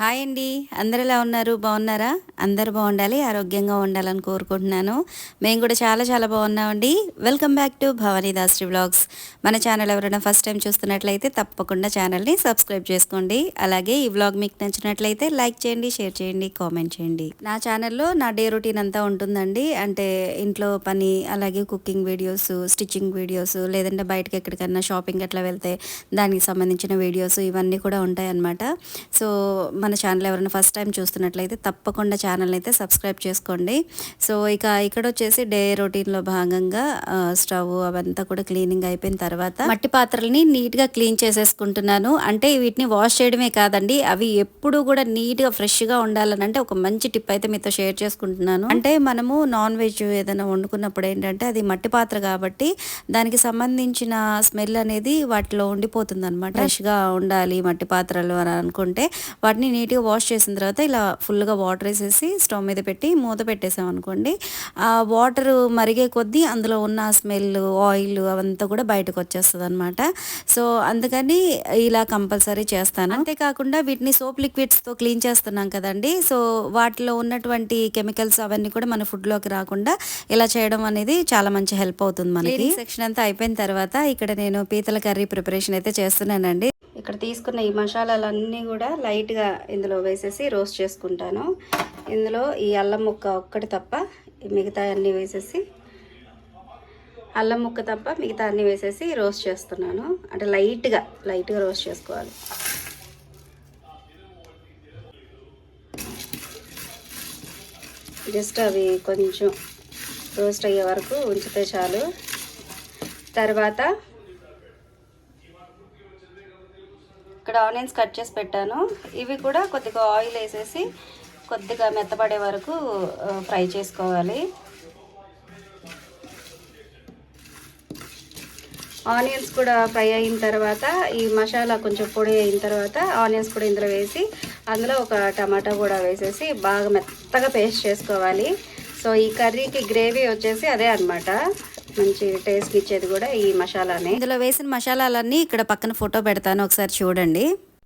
Hi అండి. అందరు ఎలా ఉన్నారు? బాగున్నారా? అందరు బాగుండాలి ఆరోగ్యంగా ఉండాలని కోరుకుంటున్నాను. మేము కూడా చాలా చాలా బాగున్నామండి. Welcome back to Bhavani Dasari vlogs మన ఛానల్ ఎవరైనా ఫస్ట్ టైం చూస్తున్నట్లయితే తప్పకుండా ఛానల్ని సబ్స్క్రైబ్ చేసుకోండి. అలాగే ఈ వ్లాగ్ మీకు నచ్చినట్లయితే లైక్ చేయండి షేర్ చేయండి కామెంట్ చేయండి. నా ఛానల్లో నా డే రొటీన్ అంతా ఉంటుందండి. అంటే ఇంట్లో పని అలాగే కుకింగ్ వీడియోస్ స్టిచ్చింగ్ వీడియోస్ లేదంటే బయటకి ఎక్కడికన్నా షాపింగ్ అట్లా వెళ్తే దానికి సంబంధించిన వీడియోస్ ఇవన్నీ కూడా ఉంటాయి అన్నమాట సో మన ఛానల్ ఎవరైనా ఫస్ట్ టైం చూస్తున్నట్లయితే తప్పకుండా ఛానల్ అయితే సబ్స్క్రైబ్ చేసుకోండి. సో ఇక ఇక్కడ వచ్చేసి డే రొటీన్లో భాగంగా స్టవ్ అవంతా కూడా క్లీనింగ్ అయిపోయిన తర్వాత మట్టి పాత్రల్ని నీట్గా క్లీన్ చేసేసుకుంటున్నాను. అంటే వీటిని వాష్ చేయడమే కాదండి అవి ఎప్పుడు కూడా నీట్గా ఫ్రెష్గా ఉండాలని అంటే ఒక మంచి టిప్ అయితే మీతో షేర్ చేసుకుంటున్నాను. అంటే మనము నాన్ వెజ్ ఏదైనా వండుకున్నప్పుడు ఏంటంటే అది మట్టి పాత్ర కాబట్టి దానికి సంబంధించిన స్మెల్ అనేది వాటిలో ఉండిపోతుంది అనమాట ఫ్రెష్గా ఉండాలి మట్టి పాత్రలు అని అనుకుంటే వాటిని నీట్గా వాష్ చేసిన తర్వాత ఇలా ఫుల్గా వాటర్ వేసేసి స్టవ్ మీద పెట్టి మూత పెట్టేసాం అనుకోండి. ఆ వాటర్ మరిగే కొద్దీ అందులో ఉన్న స్మెల్ ఆయిల్ అవంతా కూడా బయటకు వచ్చేస్తుంది అనమాట సో అందుకని ఇలా కంపల్సరీ చేస్తాను. అంతేకాకుండా వీటిని సోప్ లిక్విడ్స్తో క్లీన్ చేస్తున్నాం కదండి. సో వాటిలో ఉన్నటువంటి కెమికల్స్ అవన్నీ కూడా మన ఫుడ్లోకి రాకుండా ఇలా చేయడం అనేది చాలా మంచి హెల్ప్ అవుతుంది మనకి. సెక్షన్ అంతా అయిపోయిన తర్వాత ఇక్కడ నేను పీతల కర్రీ ప్రిపరేషన్ అయితే చేస్తున్నానండి. ఇక్కడ తీసుకున్న ఈ మసాలాలన్నీ కూడా లైట్గా ఇందులో వేసేసి రోస్ట్ చేసుకుంటాను. ఇందులో ఈ అల్లం ముక్క ఒక్కటి తప్ప మిగతా అన్నీ వేసేసి అల్లం ముక్క తప్ప మిగతా అన్నీ వేసేసి రోస్ట్ చేస్తున్నాను. అంటే లైట్గా లైట్గా రోస్ట్ చేసుకోవాలి. జస్ట్ అవి కొంచెం రోస్ట్ అయ్యే వరకు ఉంచితే చాలు. తర్వాత ఇక్కడ ఆనియన్స్ కట్ చేసి పెట్టాను. ఇవి కూడా కొద్దిగా ఆయిల్ వేసేసి కొద్దిగా మెత్తపడే వరకు ఫ్రై చేసుకోవాలి. ఆనియన్స్ కూడా ఫ్రై అయిన తర్వాత ఈ మసాలా కొంచెం పొడి అయిన తర్వాత ఆనియన్స్ కూడా ఇందులో వేసి అందులో ఒక టమాటా కూడా వేసేసి బాగా మెత్తగా పేస్ట్ చేసుకోవాలి. సో ఈ కర్రీకి గ్రేవీ వచ్చేసి అదే అన్నమాట. మంచి టేస్ట్ ఇచ్చేది కూడా ఈ మసాలానే. ఇందులో వేసిన మసాలాలన్నీ ఇక్కడ పక్కన ఫోటో పెడతాను ఒకసారి చూడండి.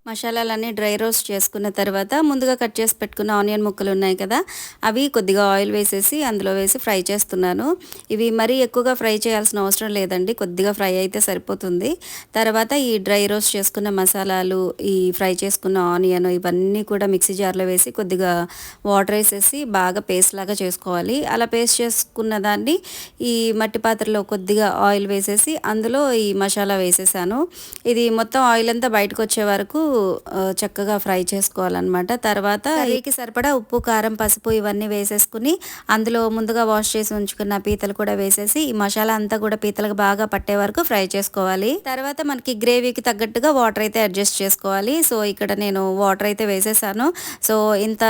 మసాలాలన్నీ డ్రై రోస్ట్ చేసుకున్న తర్వాత ముందుగా కట్ చేసి పెట్టుకున్న ఆనియన్ ముక్కలు ఉన్నాయి కదా అవి కొద్దిగా ఆయిల్ వేసేసి అందులో వేసి ఫ్రై చేస్తున్నాను. ఇవి మరీ ఎక్కువగా ఫ్రై చేయాల్సిన అవసరం లేదండి కొద్దిగా ఫ్రై అయితే సరిపోతుంది. తర్వాత ఈ డ్రై రోస్ట్ చేసుకున్న మసాలాలు ఈ ఫ్రై చేసుకున్న ఆనియన్ ఇవన్నీ కూడా మిక్సీ జార్లో వేసి కొద్దిగా వాటర్ వేసేసి బాగా పేస్ట్ లాగా చేసుకోవాలి. అలా పేస్ట్ చేసుకున్న దాన్ని ఈ మట్టి పాత్రలో కొద్దిగా ఆయిల్ వేసేసి అందులో ఈ మసాలా వేసేసాను. ఇది మొత్తం ఆయిల్ అంతా బయటకు వచ్చే వరకు చక్కగా ఫ్రై చేసుకోవాలన్నమాట. తర్వాత కర్రీకి సరిపడా ఉప్పు కారం పసుపు ఇవన్నీ వేసేసుకుని అందులో ముందుగా వాష్ చేసి ఉంచుకున్న పీతలు కూడా వేసేసి ఈ మసాలా అంతా కూడా పీతలకు బాగా పట్టే వరకు ఫ్రై చేసుకోవాలి. తర్వాత మనకి గ్రేవీకి తగ్గట్టుగా వాటర్ అయితే అడ్జస్ట్ చేసుకోవాలి. సో ఇక్కడ నేను వాటర్ అయితే వేసేసాను. సో ఇంత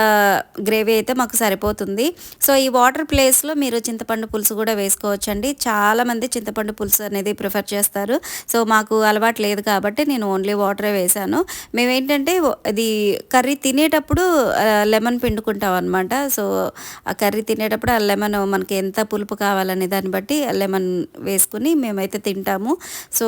గ్రేవీ అయితే మాకు సరిపోతుంది. సో ఈ వాటర్ ప్లేస్లో మీరు చింతపండు పులుసు కూడా వేసుకోవచ్చండి. చాలా మంది చింతపండు పులుసు అనేది ప్రిఫర్ చేస్తారు. సో మాకు అలవాటు లేదు కాబట్టి నేను ఓన్లీ వాటరే వేసాను. మేమేంటంటే అది కర్రీ తినేటప్పుడు లెమన్ పిండుకుంటాం అనమాట సో ఆ కర్రీ తినేటప్పుడు ఆ లెమన్ మనకి ఎంత పులుపు కావాలనే దాన్ని బట్టి లెమన్ వేసుకుని మేమైతే తింటాము. సో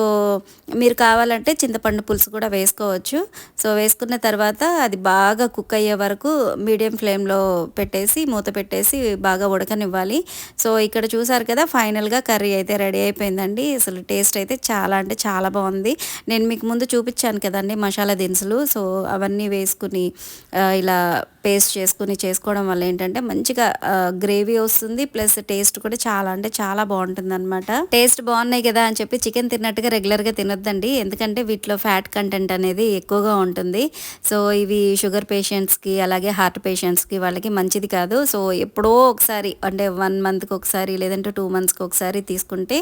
మీరు కావాలంటే చింతపండు పులుసు కూడా వేసుకోవచ్చు. సో వేసుకున్న తర్వాత అది బాగా కుక్ అయ్యే వరకు మీడియం ఫ్లేమ్లో పెట్టేసి మూత పెట్టేసి బాగా ఉడకనివ్వాలి. సో ఇక్కడ చూసారు కదా ఫైనల్గా కర్రీ అయితే రెడీ అయిపోయిందండి. అసలు టేస్ట్ అయితే చాలా అంటే చాలా బాగుంది. నేను మీకు ముందు చూపించాను కదండి మసాలా దినుసులు సో అవన్నీ వేసుకుని ఇలా పేస్ట్ చేసుకుని చేసుకోవడం వల్ల ఏంటంటే మంచిగా గ్రేవీ వస్తుంది ప్లస్ టేస్ట్ కూడా చాలా అంటే చాలా బాగుంటుంది అనమాట టేస్ట్ బాగున్నాయి కదా అని చెప్పి చికెన్ తిన్నట్టుగా రెగ్యులర్గా తినొద్దండి. ఎందుకంటే వీటిలో ఫ్యాట్ కంటెంట్ అనేది ఎక్కువగా ఉంటుంది. సో ఇవి షుగర్ పేషెంట్స్కి అలాగే హార్ట్ పేషెంట్స్కి వాళ్ళకి మంచిది కాదు. సో ఎప్పుడో ఒకసారి అంటే వన్ మంత్కి ఒకసారి లేదంటే టూ మంత్స్కి ఒకసారి తీసుకుంటే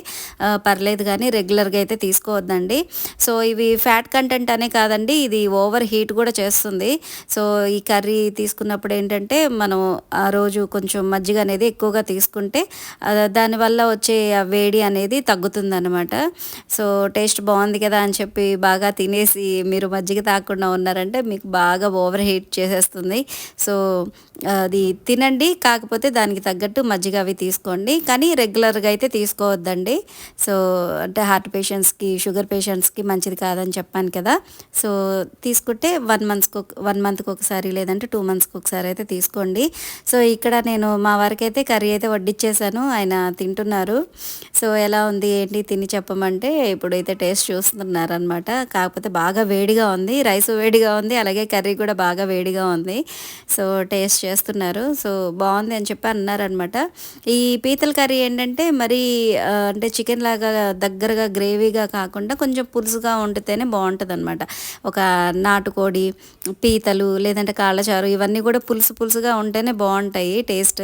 పర్లేదు కానీ రెగ్యులర్గా అయితే తీసుకోవద్దండి. సో ఇవి ఫ్యాట్ కంటెంట్ అనే కాదండి. ఇది ఓవర్ హీట్ కూడా చేస్తుంది. సో ఈ కర్రీ తీసుకున్నప్పుడు ఏంటంటే మనం ఆ రోజు కొంచెం మజ్జిగ అనేది ఎక్కువగా తీసుకుంటే దానివల్ల వచ్చే వేడి అనేది తగ్గుతుందనమాట సో టేస్ట్ బాగుంది కదా అని చెప్పి బాగా తినేసి మీరు మజ్జిగ తాగకుండా ఉన్నారంటే మీకు బాగా ఓవర్ హీట్ చేసేస్తుంది. సో అది తినండి కాకపోతే దానికి తగ్గట్టు మజ్జిగ అవి తీసుకోండి. కానీ రెగ్యులర్గా అయితే తీసుకోవద్దండి. సో అంటే హార్ట్ పేషెంట్స్కి షుగర్ పేషెంట్స్కి మంచిది కాదని చెప్పాను కదా. సో తీసుకుంటే వన్ మంత్స్కి ఒక వన్ మంత్కి ఒకసారి లేదంటే టూ మంత్స్కి ఒకసారి అయితే తీసుకోండి. సో ఇక్కడ నేను మా వారికి అయితే కర్రీ అయితే వడ్డిచ్చేసాను. ఆయన తింటున్నారు. సో ఎలా ఉంది ఏంటి తిని చెప్పమంటే ఇప్పుడైతే టేస్ట్ చూస్తున్నారనమాట కాకపోతే బాగా వేడిగా ఉంది. రైస్ వేడిగా ఉంది. అలాగే కర్రీ కూడా బాగా వేడిగా ఉంది. సో టేస్ట్ చేస్తున్నారు. సో బాగుంది అని చెప్పి అన్నారనమాట ఈ పీతల కర్రీ ఏంటంటే మరి అంటే చికెన్ లాగా దగ్గరగా గ్రేవీగా కాకుండా కొంచెం పులుసుగా వండితేనే బాగుంటుంది అనమాట ఒక నాటుకోడి పీతలు లేదంటే కాళ్ళచారు ఇవన్నీ కూడా పులుసు పులుసుగా ఉంటేనే బాగుంటాయి టేస్ట్.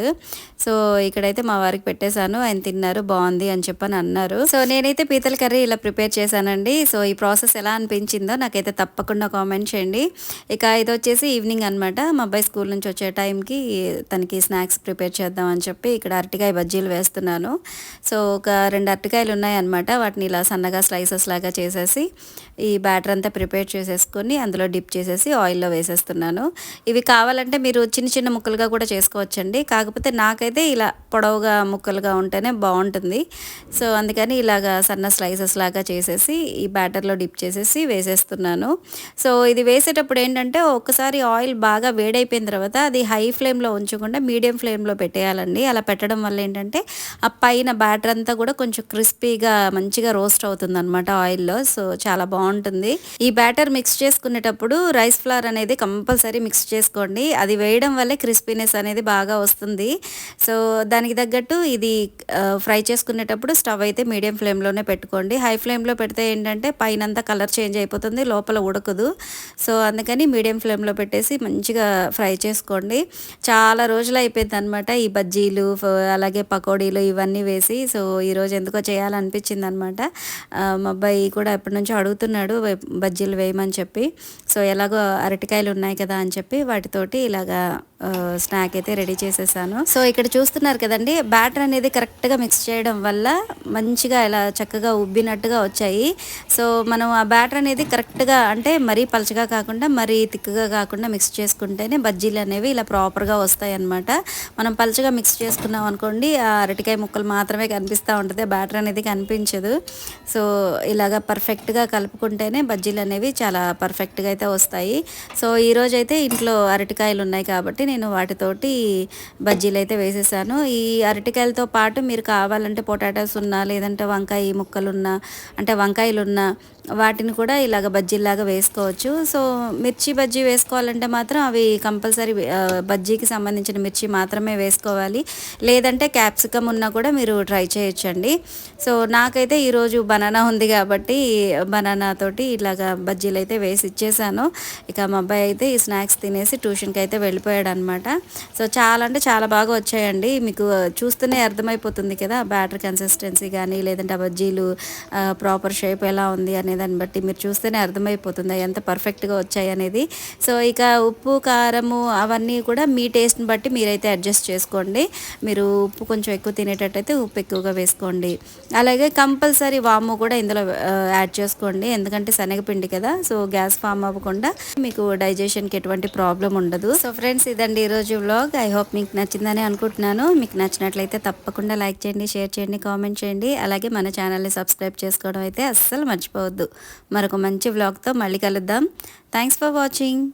సో ఇక్కడైతే మా వారికి పెట్టేశాను. ఆయన తిన్నారు బాగుంది అని చెప్పని అన్నారు. సో నేనైతే పీతల కర్రీ ఇలా ప్రిపేర్ చేశానండి. సో ఈ ప్రాసెస్ ఎలా అనిపించిందో నాకైతే తప్పకుండా కామెంట్ చేయండి. ఇక ఇది వచ్చేసి ఈవినింగ్ అనమాట మా అబ్బాయి స్కూల్ నుంచి వచ్చే టైంకి తనకి స్నాక్స్ ప్రిపేర్ చేద్దాం అని చెప్పి ఇక్కడ అరటికాయ బజ్జీలు వేస్తున్నాను. సో ఒక రెండు అరటికాయలు ఉన్నాయన్నమాట వాటిని ఇలా సన్నగా స్లైసెస్ లాగా చేసేసి ఈ బ్యాటర్ అంతా ప్రిపేర్ చేసేసుకొని అందులో డిప్ చేసేసి ఆయిల్లో వేసేస్తున్నాను. ఇవి కావాలంటే మీరు చిన్న చిన్న ముక్కలుగా కూడా చేసుకోవచ్చండి. కాకపోతే నాకైతే ఇలా పొడవుగా ముక్కలుగా ఉంటేనే బాగుంటుంది. సో అందుకని ఇలాగా సన్న స్లైసెస్ లాగా చేసేసి ఈ బ్యాటర్లో డిప్ చేసేసి వేసేస్తున్నాను. సో ఇది వేసేటప్పుడు ఏంటంటే ఒకసారి ఆయిల్ బాగా వేడైపోయిన తర్వాత అది హై ఫ్లేమ్లో ఉంచకుండా మీడియం ఫ్లేమ్లో పెట్టేయాలండి. అలా పెట్టడం వల్ల ఏంటంటే ఆ పైన బ్యాటర్ అంతా కూడా కొంచెం క్రిస్పీగా మంచిగా రోస్ట్ అవుతుంది అనమాట ఆయిల్లో. సో చాలా బాగుంటుంది. ఈ బ్యాటర్ మిక్స్ చేసుకునేటప్పుడు రైస్ ఫ్లవర్ అనేది కంపల్సరీ మిక్స్ చేసుకోండి. అది వేయడం వల్లే క్రిస్పీనెస్ అనేది బాగా వస్తుంది. సో దానికి తగ్గట్టు ఇది ఫ్రై చేసుకునేటప్పుడు స్టవ్ అయితే మీడియం ఫ్లేమ్లోనే పెట్టుకోండి. హై ఫ్లేమ్లో పెడితే ఏంటంటే పైన అంతా కలర్ చేంజ్ అయిపోతుంది లోపల ఉడకదు. సో అందుకని మీడియం ఫ్లేమ్లో పెట్టేసి మంచిగా ఫ్రై చేసుకోండి. చాలా రోజులు అయిపోయింది అనమాట ఈ బజ్జీలు అలాగే పకోడీలు ఇవన్నీ వేసి. సో ఈరోజు ఎందుకో చేయాలనిపించింది అనమాట మా అబ్బాయి కూడా ఎప్పటి నుంచో అడుగుతున్నాడు బజ్జీలు వేయమని చెప్పి. సో ఎలాగో అరటికాయలు ఉన్నాయి కదా అని చెప్పి వాటితోటి ఇలాగా స్నాక్ అయితే రెడీ చేసేసాను. సో ఇక్కడ చూస్తున్నారు కదండి బ్యాటర్ అనేది కరెక్ట్గా మిక్స్ చేయడం వల్ల మంచిగా ఇలా చక్కగా ఉబ్బినట్టుగా వచ్చాయి. సో మనం ఆ బ్యాటర్ అనేది కరెక్ట్గా అంటే మరీ పలచగా కాకుండా మరీ తిక్కుగా కాకుండా మిక్స్ చేసుకుంటేనే బజ్జీలు అనేవి ఇలా ప్రాపర్గా వస్తాయి అన్నమాట మనం పలచగా మిక్స్ చేసుకున్నాం అనుకోండి ఆ అరటికాయ ముక్కలు మాత్రమే కనిపిస్తూ ఉంటుంది బ్యాటర్ అనేది కనిపించదు. సో ఇలాగ పర్ఫెక్ట్గా కలుపుకుంటేనే బజ్జీలు అనేవి చాలా పర్ఫెక్ట్గా అయితే వస్తాయి. సో ఈరోజైతే ఇంట్లో అరటికాయలు ఉన్నాయి కాబట్టి నేను వాటితోటి బజ్జీలు అయితే వేసేసాను. ఈ అరటికాయలతో పాటు మీరు కావాలంటే పొటాటోస్ ఉన్నా లేదంటే వంకాయ ముక్కలు ఉన్నా అంటే వంకాయలు ఉన్నా వాటిని కూడా ఇలాగ బజ్జీలాగా వేసుకోవచ్చు. సో మిర్చి బజ్జీ వేసుకోవాలంటే మాత్రం అవి కంపల్సరీ బజ్జీకి సంబంధించిన మిర్చి మాత్రమే వేసుకోవాలి. లేదంటే క్యాప్సికమ్ ఉన్నా కూడా మీరు ట్రై చేయొచ్చండి. సో నాకైతే ఈరోజు బనానా ఉంది కాబట్టి బనానా తోటి ఇలాగ బజ్జీలు అయితే వేసి ఇచ్చేసాను. ఇక మా అబ్బాయి అయితే ఈ స్నాక్స్ తినేసి ట్యూషన్కి అయితే వెళ్ళిపోయాడు అనమాట సో చాలా అంటే చాలా బాగా వచ్చాయండి. మీకు చూస్తూనే అర్థమైపోతుంది కదా బ్యాటర్ కన్సిస్టెన్సీ కానీ లేదంటే ఆ బజ్జీలు ప్రాపర్ షేప్ ఎలా ఉంది అనేది దాన్ని బట్టి మీరు చూస్తేనే అర్థమైపోతుంది ఎంత పర్ఫెక్ట్గా వచ్చాయి అనేది. సో ఇక ఉప్పు కారము అవన్నీ కూడా మీ టేస్ట్ని బట్టి మీరైతే అడ్జస్ట్ చేసుకోండి. మీరు ఉప్పు కొంచెం ఎక్కువ తినేటట్టయితే ఉప్పు ఎక్కువగా వేసుకోండి. అలాగే కంపల్సరీ వాము కూడా ఇందులో యాడ్ చేసుకోండి. ఎందుకంటే శనగపిండి కదా సో గ్యాస్ ఫామ్ అవ్వకుండా మీకు డైజెషన్కి ఎటువంటి ప్రాబ్లం ఉండదు. సో ఫ్రెండ్స్ ఇదండి ఈరోజు వ్లాగ్ ఐ హోప్ మీకు నచ్చిందని అనుకుంటున్నాను. మీకు నచ్చినట్లయితే తప్పకుండా లైక్ చేయండి షేర్ చేయండి కామెంట్ చేయండి. అలాగే మన ఛానల్ని సబ్స్క్రైబ్ చేసుకోవడం అయితే అస్సలు మర్చిపోవద్దు. మరొక మంచి వ్లాగ్తో మళ్ళీ కలుద్దాం. Thanks for watching